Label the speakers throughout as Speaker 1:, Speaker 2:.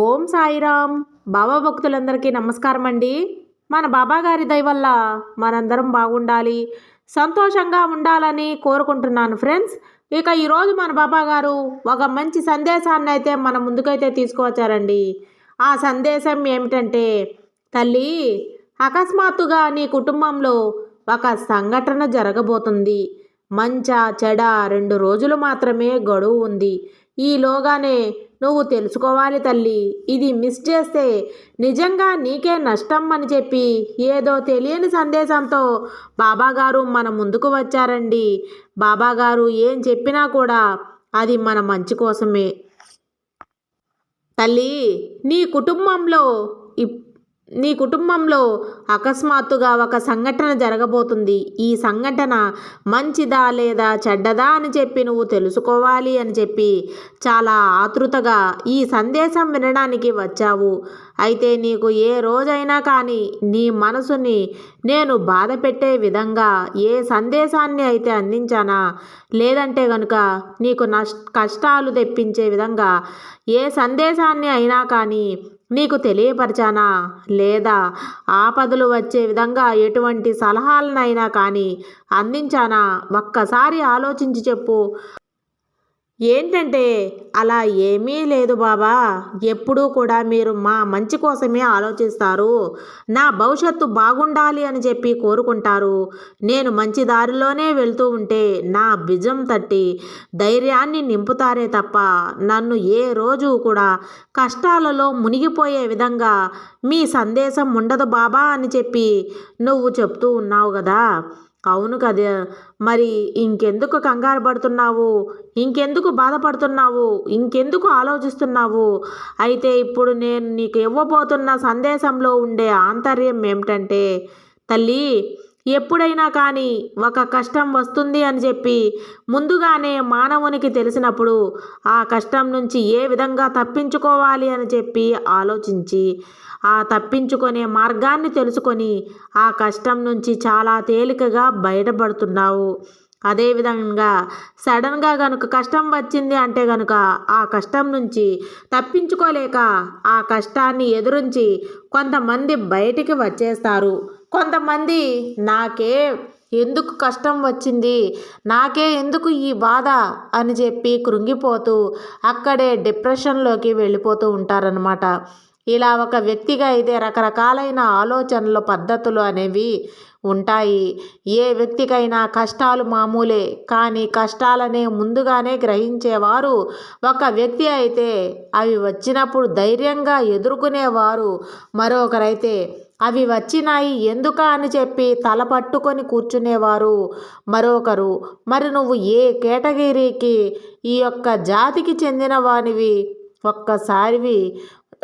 Speaker 1: ఓం సాయిరామ్. బాబా భక్తులందరికీ నమస్కారం అండి మన బాబా గారి దయ వల్ల మనందరం బాగుండాలి. సంతోషంగా ఉండాలని కోరుకుంటున్నాను ఫ్రెండ్స్. ఇక ఈరోజు మన బాబా గారు ఒక మంచి సందేశాన్ని అయితే మన ముందుకైతే తీసుకువచ్చారండి. ఆ సందేశం ఏమిటంటే తల్లి అకస్మాత్తుగా నీ కుటుంబంలో ఒక సంఘటన జరగబోతుంది. మంచ చెడ రెండు రోజులు మాత్రమే గడువు ఉంది. ఈలోగానే నువ్వు తెలుసుకోవాలి తల్లి. ఇది మిస్ చేస్తే నిజంగా నీకే నష్టం అని చెప్పి ఏదో తెలియని సందేశంతో బాబాగారు మన ముందుకు వచ్చారండి. బాబాగారు ఏం చెప్పినా కూడా అది మన మంచి కోసమే. తల్లి నీ కుటుంబంలో ఇప్ నీ కుటుంబంలో అకస్మాత్తుగా ఒక సంఘటన జరగబోతుంది. ఈ సంఘటన మంచిదా లేదా చెడ్డదా అని చెప్పి నువ్వు తెలుసుకోవాలి అని చెప్పి చాలా ఆతృతగా ఈ సందేశం వినడానికి వచ్చావు. అయితే నీకు ఏ రోజైనా కానీ నీ మనసుని నేను బాధ పెట్టే విధంగా ఏ సందేశాన్ని అయితే అందించానా? లేదంటే కనుక నీకు నష్ కష్టాలు తెప్పించే విధంగా ఏ సందేశాన్ని అయినా కానీ నీకు తెలియపరచానా? లేదా ఆపదలు వచ్చే విధంగా ఎటువంటి సలహాలనైనా కానీ అందించానా? ఒక్కసారి ఆలోచించి చెప్పు. ఏంటంటే అలా ఏమీ లేదు బాబా. ఎప్పుడూ కూడా మీరు మా మంచి కోసమే ఆలోచిస్తారు. నా భవిష్యత్తు బాగుండాలి అని చెప్పి కోరుకుంటారు. నేను మంచి దారిలోనే వెళ్తూ ఉంటే నా బిజం తట్టి ధైర్యాన్ని నింపుతారే తప్ప నన్ను ఏ రోజు కూడా కష్టాలలో మునిగిపోయే విధంగా మీ సందేశం ఉండదు బాబా అని చెప్పి నువ్వు చెప్తూ ఉన్నావు కదా. అవును కదా. మరి ఇంకెందుకు కంగారు పడుతున్నావు? ఇంకెందుకు బాధపడుతున్నావు? ఇంకెందుకు ఆలోచిస్తున్నావు? అయితే ఇప్పుడు నేను నీకు ఇవ్వబోతున్న సందేశంలో ఉండే ఆంతర్యం ఏమిటంటే తల్లి ఎప్పుడైనా కానీ ఒక కష్టం వస్తుంది అని చెప్పి ముందుగానే మానవునికి తెలిసినప్పుడు ఆ కష్టం నుంచి ఏ విధంగా తప్పించుకోవాలి అని చెప్పి ఆలోచించి ఆ తప్పించుకునే మార్గాన్ని తెలుసుకొని ఆ కష్టం నుంచి చాలా తేలికగా బయటపడుతున్నావు. అదేవిధంగా సడన్గా కనుక కష్టం వచ్చింది అంటే కనుక ఆ కష్టం నుంచి తప్పించుకోలేక ఆ కష్టాన్ని ఎదురించి కొంతమంది బయటికి వచ్చేస్తారు. కొంతమంది నాకే ఎందుకు కష్టం వచ్చింది? నాకే ఎందుకు ఈ బాధ? అని చెప్పి కృంగిపోతూ అక్కడే డిప్రెషన్లోకి వెళ్ళిపోతూ ఉంటారనమాట ఇలా ఒక వ్యక్తిగా అయితే రకరకాలైన ఆలోచనలు పద్ధతులు అనేవి ఉంటాయి. ఏ వ్యక్తికైనా కష్టాలు మామూలే కానీ కష్టాలనే ముందుగానే గ్రహించేవారు ఒక వ్యక్తి అయితే అవి వచ్చినప్పుడు ధైర్యంగా ఎదుర్కొనేవారు మరొకరైతే. అవి వచ్చినాయి ఎందుక అని చెప్పి తల పట్టుకొని కూర్చునేవారు మరొకరు. మరి నువ్వు ఏ కేటగిరీకి ఈ యొక్క జాతికి చెందిన వానివి ఒక్కసారివి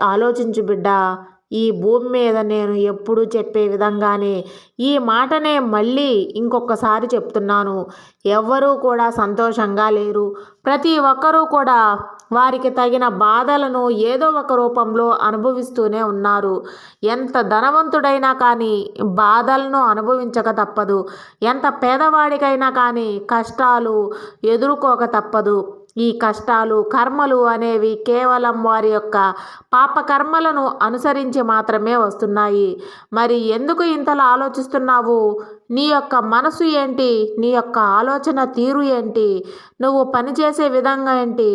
Speaker 1: ఆలోచించు బిడ్డ ఈ భూమి మీద నేను ఎప్పుడు చెప్పే విధంగానే ఈ మాటనే మళ్ళీ ఇంకొకసారి చెప్తున్నాను. ఎవ్వరూ కూడా సంతోషంగా లేరు. ప్రతి ఒక్కరూ కూడా వారికి తగిన బాధలను ఏదో ఒక రూపంలో అనుభవిస్తూనే ఉన్నారు. ఎంత ధనవంతుడైనా కానీ బాధలను అనుభవించక తప్పదు. ఎంత పేదవాడికైనా కానీ కష్టాలు ఎదుర్కోక తప్పదు. ఈ కష్టాలు కర్మలు అనేవి కేవలం వారి యొక్క పాపకర్మలను అనుసరించి మాత్రమే వస్తున్నాయి. మరి ఎందుకు ఇంతలా ఆలోచిస్తున్నావు? నీ యొక్క మనసు ఏంటి? నీ యొక్క ఆలోచన తీరు ఏంటి? నువ్వు పనిచేసే విధంగా ఏంటి?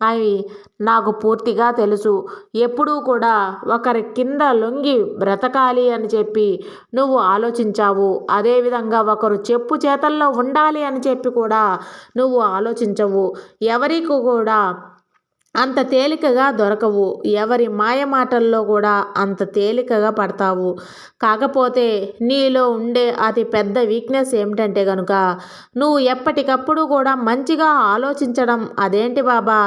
Speaker 1: అవి నాకు పూర్తిగా తెలుసు. ఎప్పుడూ కూడా ఒకరి కింద లొంగి బ్రతకాలి అని చెప్పి నువ్వు ఆలోచించావు. అదేవిధంగా ఒకరు చెప్పు చేతల్లో ఉండాలి అని చెప్పి కూడా నువ్వు ఆలోచించవు. ఎవరికి కూడా అంత తేలికగా దొరకవు. ఎవరి మాయ మాటల్లో కూడా అంత తేలికగా పడతావు. కాకపోతే నీలో ఉండే అతి పెద్ద వీక్నెస్ ఏమిటంటే కనుక నువ్వు ఎప్పటికప్పుడు కూడా మంచిగా ఆలోచించడం అదేంటి బాబా?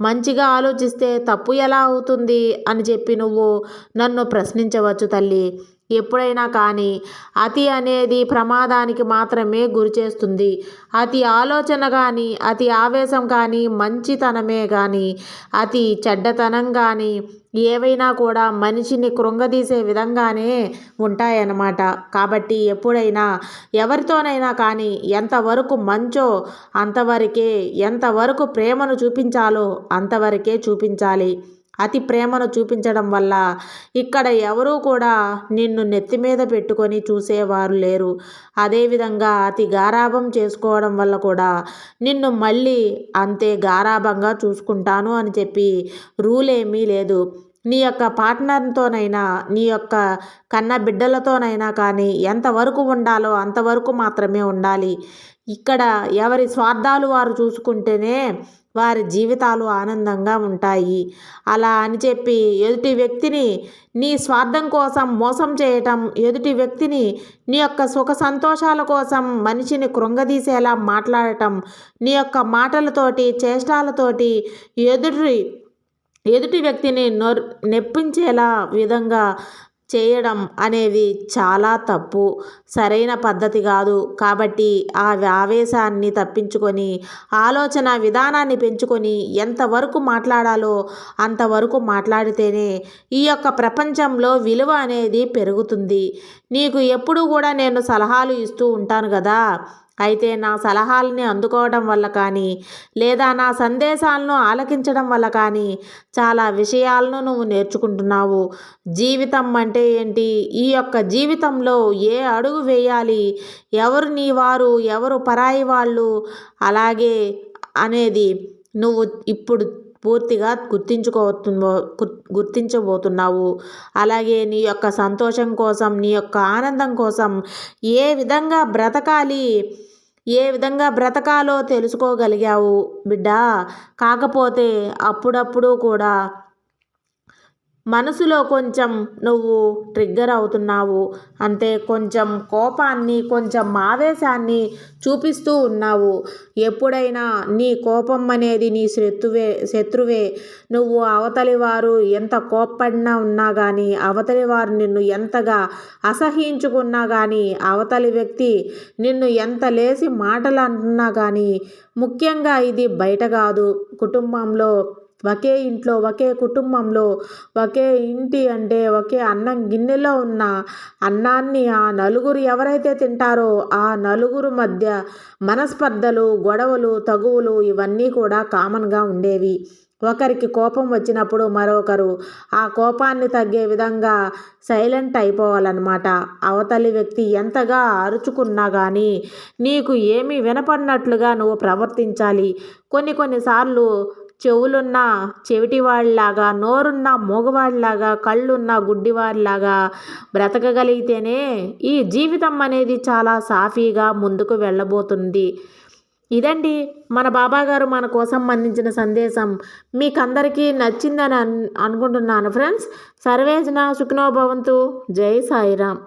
Speaker 1: మంచిగా ఆలోచిస్తే తప్పు ఎలా అవుతుంది అని చెప్పి నువ్వు నన్ను ప్రశ్నించవచ్చు తల్లి. ఎప్పుడైనా కానీ అతి అనేది ప్రమాదానికి మాత్రమే గురి చేస్తుంది. అతి ఆలోచన కానీ అతి ఆవేశం కానీ మంచితనమే కానీ అతి చెడ్డతనం కానీ ఏవైనా కూడా మనిషిని కృంగదీసే విధంగానే ఉంటాయన్నమాట. కాబట్టి ఎప్పుడైనా ఎవరితోనైనా కానీ ఎంతవరకు మంచో అంతవరకే ఎంతవరకు ప్రేమను చూపించాలో అంతవరకే చూపించాలి. అతి ప్రేమను చూపించడం వల్ల ఇక్కడ ఎవరూ కూడా నిన్ను నెత్తి మీద పెట్టుకొని చూసేవారు లేరు. అదేవిధంగా అతి గారాభం చేసుకోవడం వల్ల కూడా నిన్ను మళ్ళీ అంతే గారాభంగా చూసుకుంటాను అని చెప్పి రూల్ ఏమీ లేదు. నీ యొక్క పార్ట్నర్తోనైనా నీ యొక్క కన్న బిడ్డలతోనైనా కానీ ఎంతవరకు ఉండాలో అంతవరకు మాత్రమే ఉండాలి. ఇక్కడ ఎవరి స్వార్థాలు వారు చూసుకుంటేనే వారి జీవితాలు ఆనందంగా ఉంటాయి. అలా అని చెప్పి ఎదుటి వ్యక్తిని నీ స్వార్థం కోసం మోసం చేయటం ఎదుటి వ్యక్తిని నీ యొక్క సుఖ సంతోషాల కోసం మనిషిని కృంగదీసేలా మాట్లాడటం నీ యొక్క మాటలతోటి చేష్టాలతోటి ఎదుటి ఎదుటి వ్యక్తిని నొర్ నెప్పించేలా విధంగా చేయడం అనేది చాలా తప్పు. సరైన పద్ధతి కాదు. కాబట్టి ఆ ఆవేశాన్ని తప్పించుకొని ఆలోచన విధానాన్ని పెంచుకొని ఎంతవరకు మాట్లాడాలో అంతవరకు మాట్లాడితేనే ఈ యొక్క ప్రపంచంలో విలువ అనేది పెరుగుతుంది. నీకు ఎప్పుడు కూడా నేను సలహాలు ఇస్తూ ఉంటాను కదా. అయితే నా సలహాలని అందుకోవడం వల్ల కానీ లేదా నా సందేశాలను ఆలకించడం వల్ల కానీ చాలా విషయాలను నువ్వు నేర్చుకుంటున్నావు. జీవితం అంటే ఏంటి? ఈ యొక్క జీవితంలో ఏ అడుగు వేయాలి? ఎవరు నీ వారు? ఎవరు పరాయి వాళ్ళు? అలాగే అనేది నువ్వు ఇప్పుడు పూర్తిగా గుర్తించుకోవో గుర్తించబోతున్నావు. అలాగే నీ యొక్క సంతోషం కోసం నీ యొక్క ఆనందం కోసం ఏ విధంగా బ్రతకాలి ఏ విధంగా బ్రతకాలో తెలుసుకోగలిగావు బిడ్డ. కాకపోతే అప్పుడప్పుడు కూడా మనసులో కొంచెం నువ్వు ట్రిగ్గర్ అవుతున్నావు. అంటే కొంచెం కోపాన్ని కొంచెం ఆవేశాన్ని చూపిస్తూ ఉన్నావు. ఎప్పుడైనా నీ కోపం అనేది నీ శత్రువే శత్రువే. నువ్వు అవతలి వారు ఎంత కోప్పడినా ఉన్నా కానీ అవతలి వారు నిన్ను ఎంతగా అసహించుకున్నా కానీ అవతలి వ్యక్తి నిన్ను ఎంత లేసి మాటలు అంటున్నా కానీ ముఖ్యంగా ఇది బయట కాదు. కుటుంబంలో ఒకే ఇంట్లో ఒకే కుటుంబంలో ఒకే ఇంటి అంటే ఒకే అన్నం గిన్నెలో ఉన్న అన్నాన్ని ఆ నలుగురు ఎవరైతే తింటారో ఆ నలుగురు మధ్య మనస్పర్ధలు గొడవలు తగువులు ఇవన్నీ కూడా కామన్గా ఉండేవి. ఒకరికి కోపం వచ్చినప్పుడు మరొకరు ఆ కోపాన్ని తగ్గే విధంగా సైలెంట్ అయిపోవాలన్నమాట. అవతలి వ్యక్తి ఎంతగా అరుచుకున్నా కానీ నీకు ఏమీ వినపడినట్లుగా నువ్వు ప్రవర్తించాలి. కొన్ని కొన్నిసార్లు చెవులున్న చెవిటివాడిలాగా నోరున్న మూగవాడిలాగా కళ్ళున్న గుడ్డివాడిలాగా బ్రతకగలిగితేనే ఈ జీవితం అనేది చాలా సాఫీగా ముందుకు వెళ్ళబోతుంది. ఇదండి మన బాబాగారు మన కోసం అందించిన సందేశం. మీకు అందరికీ నచ్చిందని అనుకుంటున్నాను. ఫ్రెండ్స్ సర్వేజన సుఖనోభవంతు జై సాయిరామ్.